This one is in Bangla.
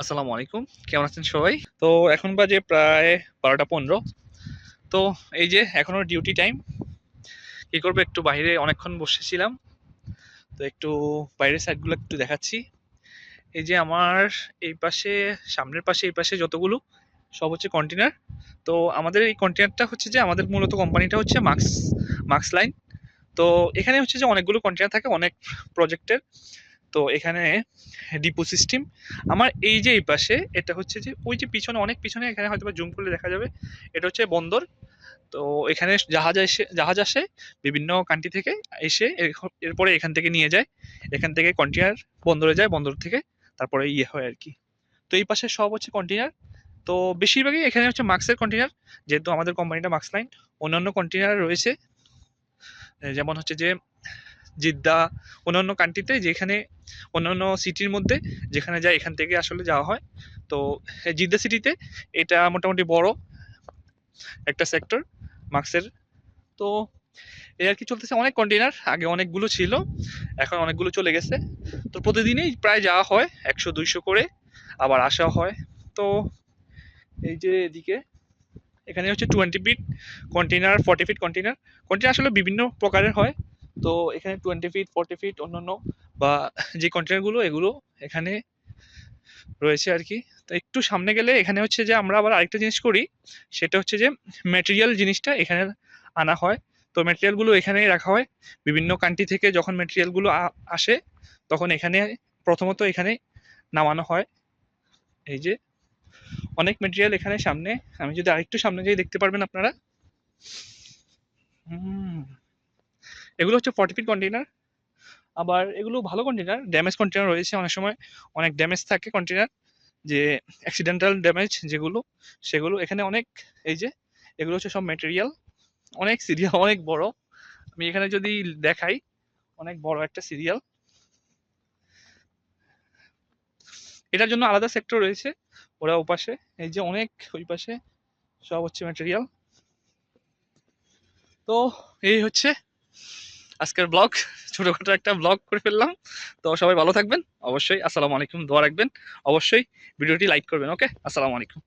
আসসালামু আলাইকুম। কেমন আছেন সবাই? তো এখন বাজে প্রায় বারোটা পনেরো। তো এই যে এখনও ডিউটি টাইম। কি করব, একটু বাইরে অনেকক্ষণ বসেছিলাম। তো একটু বাইরের সাইডগুলো একটু দেখাচ্ছি। এই যে আমার এই পাশে, সামনের পাশে, এই পাশে যতগুলো, সব হচ্ছে কন্টেনার তো আমাদের এই কন্টেনারটা হচ্ছে যে আমাদের মূলত কোম্পানিটা হচ্ছে মাক্স মাক্স লাইন। তো এখানে হচ্ছে যে অনেকগুলো কন্টেনার থাকে, অনেক প্রজেক্টের তো এখানে ডিপো সিস্টেম। আমার এই যে এই পাশে, এটা হচ্ছে যে ওই যে পিছনে, অনেক পিছনে এখানে হয়তো জুম করলে দেখা যাবে, এটা হচ্ছে বন্দর। তো এখানে জাহাজ এসে, জাহাজ আসে বিভিন্ন কান্ট্রি থেকে এসে এর- এরপরে এখান থেকে নিয়ে যায়। এখান থেকে কন্টেনার বন্দরে যায়, বন্দর থেকে তারপরে ইয়ে হয় আর কি। তো এই পাশে সব হচ্ছে কন্টেনার তো বেশিরভাগই এখানে হচ্ছে মাক্সের কন্টেনার যেহেতু আমাদের কোম্পানিটা মাক্স লাইন। অন্যান্য কন্টেনার রয়েছে। যেমন হচ্ছে যে জিদ্দা, অন্যান্য কান্ট্রিতে যেখানে, অন্যান্য সিটির মধ্যে যেখানে যায়, এখান থেকে আসলে যাওয়া হয়। তো জিদ্দা সিটিতে এটা মোটামুটি বড় একটা সেক্টর মার্কসের। তো, এই আর কি চলতেছে। অনেক কন্টেনার আগে অনেকগুলো ছিল, এখন অনেকগুলো চলে গেছে। তো, প্রতিদিনই প্রায় যাওয়া হয় একশো দুইশো করে, আবার আসা হয়। তো, এই যে এদিকে, এখানে হচ্ছে twenty feet container forty feet container container আসলে বিভিন্ন প্রকারের হয়। তো এখানে টোয়েন্টি ফিট ফর্টি ফিট অন্যান্য বা যে কন্টেনারগুলো এগুলো এখানে রয়েছে আর কি। তো একটু সামনে গেলে এখানে হচ্ছে যে আমরা আবার আরেকটা জিনিস করি, সেটা হচ্ছে যে ম্যাটেরিয়াল জিনিসটা এখানে আনা হয়। তো ম্যাটেরিয়ালগুলো এখানেই রাখা হয়। বিভিন্ন কান্ট্রি থেকে যখন ম্যাটেরিয়ালগুলো আসে, তখন এখানে প্রথমত এখানে নামানো হয়। এই যে অনেক ম্যাটেরিয়াল এখানে সামনে। আমি যদি আরেকটু সামনে যাই দেখতে পারবেন আপনারা। হুম। এগুলো হচ্ছে ফর্টি ফিট কন্টেনার আবার এগুলো ভালো কন্টেনার ড্যামেজ কন্টেনার রয়েছে অনেক সময়, অনেক ড্যামেজ থাকে কন্টেনার যে অ্যাক্সিডেন্টাল ড্যামেজ যেগুলো, সেগুলো এখানে অনেক, এই যে, এগুলো হচ্ছে সব ম্যাটেরিয়াল অনেক সিরিয়াল অনেক বড়। আমি এখানে যদি দেখাই, অনেক বড় একটা সিরিয়াল এটার জন্য আলাদা সেক্টর রয়েছে, ওরা ওপাশে, এই যে অনেক, ওই পাশে সব হচ্ছে ম্যাটেরিয়াল তো এই হচ্ছে আজকের ব্লগ ছোটখাটো একটা ব্লগ করে ফেললাম। তো সবাই ভালো থাকবেন। অবশ্যই, আসসালামু আলাইকুম, দোয়া রাখবেন। অবশ্যই, ভিডিওটি লাইক করবেন ওকে আসসালামু আলাইকুম।